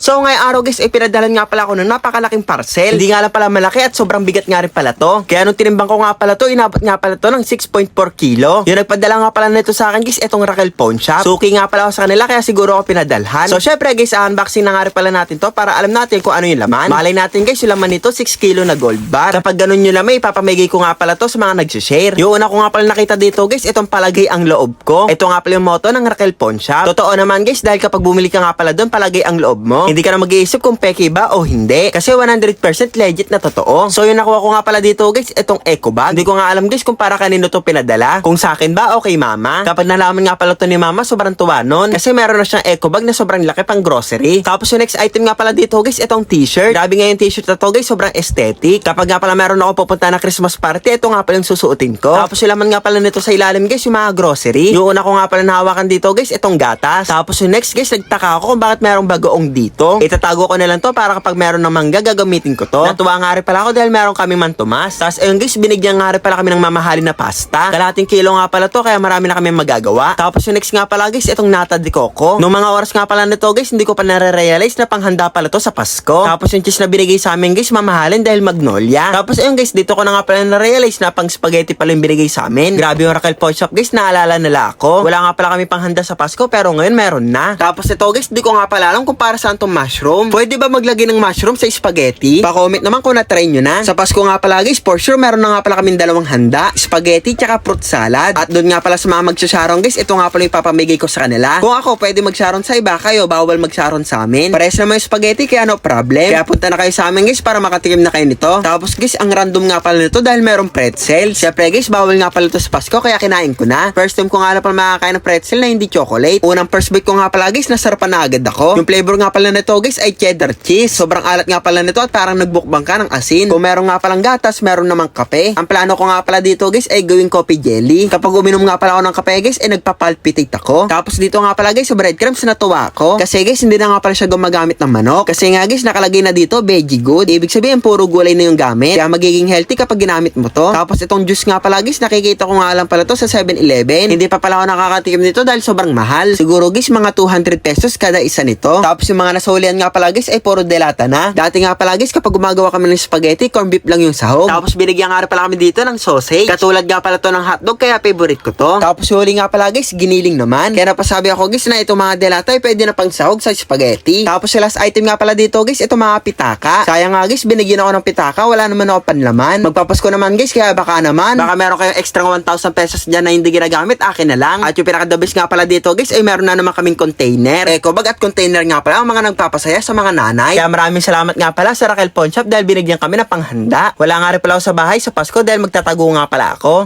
So ngayong araw guys, ay pinadalan nga pala ako ng napakalaking parcel. Hindi nga lang pala malaki at sobrang bigat nga rin pala to. Kaya nung tinimbang ko nga pala to, inabot nga pala to ng 6.4 kilo. Yung nagpadala nga pala nito sa akin guys, itong Raquel Pawn Shop. Suki nga pala ako sa kanila kaya siguro ako pinadalhan. So syempre guys, unboxing na nga rin pala natin to para alam natin kung ano yung laman. Malay natin guys, yung laman nito 6 kilo na gold bar. Kapag ganun yung laman, ipapamigay ko nga pala to sa mga nagsishare. Yung una ko nga pala nakita dito guys, itong palagay ang loob ko. Ito nga pala yung motto ng Raquel Pawn Shop. Totoo naman guys, dahil kapag bumili ka nga pala doon, palagay ang loob mo. Hindi ka na mag-iisip kung peke ba o hindi. Kasi 100% legit na totoo. So yung nakuha ko nga pala dito guys, itong eco bag. Hindi ko nga alam guys kung para kanino to pinadala. Kung sa akin ba o kay mama. Kapag nalaman nga pala to ni mama, sobrang tuwa nun. Kasi meron na siyang eco bag na sobrang laki pang grocery. Tapos yung next item nga pala dito guys, itong t-shirt. Grabe nga yung t-shirt na to guys, sobrang aesthetic. Kapag nga pala meron ako pupunta na Christmas party, ito nga pala yung susuotin ko. Tapos yung laman nga pala nito sa ilalim guys, yung mga grocery. Yung una ko nga pala nahawakan dito guys, itong gatas. Tapos yung next guys, nagtaka ako kung bakit merong bagoong dito. Itatago ko na lang to para kapag meron ng mangga, gagamitin ko to. Natuwa nga rin pala ako dahil meron kami mantumas. Tapos ayun guys, binigyan nga rin pala kami ng mamahalin na pasta. Kalating kilo nga pala to, kaya marami na kami magagawa. Tapos yung next nga pala guys, itong nata de coco. Nung mga oras nga pala nito guys, hindi ko pa nare-realize na panghanda pala to sa Pasko. Tapos yung cheese na binigay sa amin guys, mamahalin dahil magnolia. Tapos ayun guys, dito ko na nga pala na-realize na pang spaghetti pala yung binigay sa amin. Grabe yung Raquel Pawn Shop guys, naalala nila ako. Wala nga pala kami panghanda sa Pasko, pero ngayon meron na. Tapos ito guys, di ko nga pala alam kung para saan tong mushroom. Pwede ba maglagay ng mushroom sa spaghetti? Pa-comment naman kung na-try nyo na. Sa Pasko nga pala guys, for sure meron na nga pala kaming dalawang handa. Spaghetti tsaka fruit salad. At doon nga pala sa mga magsasharon guys, ito nga pala yung papamigay ko sa kanila. Kung ako pwede magsharon sa iba, kayo bawal magsharon sa amin. Pares naman yung spaghetti, kaya no problem. Kaya punta na kayo sa amin guys para makatikim na kayo nito. Tapos guys, ang random nga pala nito dahil meron pretzel. Siyempre guys, bawal nga pala ito sa Pasko, kaya kinain ko na. First time ko nga na pala makakain ng pretzel na hindi chocolate. Unang first bite ko nga pala guys, nasarapan na agad ako. Yung flavor nga pala nito guys ay cheddar cheese. Sobrang alat nga pala nito at parang nagbukbang ka ng asin. Kung meron nga palang gatas, meron namang kape. Ang plano ko nga pala dito guys ay gawing coffee jelly. Kapag uminom nga pala ako ng kape guys, ay nagpapalpitate ako. Tapos dito nga pala guys, sa breadcrumbs natuwa ako. Kasi guys, hindi na nga pala siya gumagamit ng manok. Kasi nga guys, nakalagay na dito, veggie good. Ibig sabihin, puro gulay na yung gamit. Kaya magiging healthy kapag ginamit mo to. Tapos itong juice nga pala guys, nakikita ko nga lang pala to sa 7-Eleven. Hindi pa pala ako nakakatikim nito dahil sobrang mahal. Siguro guys, mga 200 pesos kada isa nito. Tapos yung mga nasaulian nga pala guys, ay puro delata na. Dati nga pala guys, kapag gumagawa kami ng spaghetti, corn beef lang yung sahog. Tapos binigyan nga pala kami dito ng sausage. Katulad nga pala to ng hotdog, kaya favorite ko to. Tapos huli nga pala guys, giniling naman. Kaya napasabi ako guys na itong mga delata ay pwede na pang sahog sa spaghetti. Tapos yung last item nga pala dito guys, ito mga pitaka. Sayang nga guys, binigyan ako ng pitaka, wala naman ako panlaman. Magpapasko naman guys, kaya baka naman, baka meron kayong extra 1,000 pesos dyan na hindi ginagamit, akin na lang. At yung pinaka best nga pala dito guys, ay meron na naman kaming container. Eco bag at container nga pala ang mga nagpapasaya sa mga nanay. Kaya maraming salamat nga pala sa Raquel Pawn Shop dahil binigyan kami ng panghanda. Wala nga rin pala ako sa bahay sa Pasko dahil magtatago nga pala ako.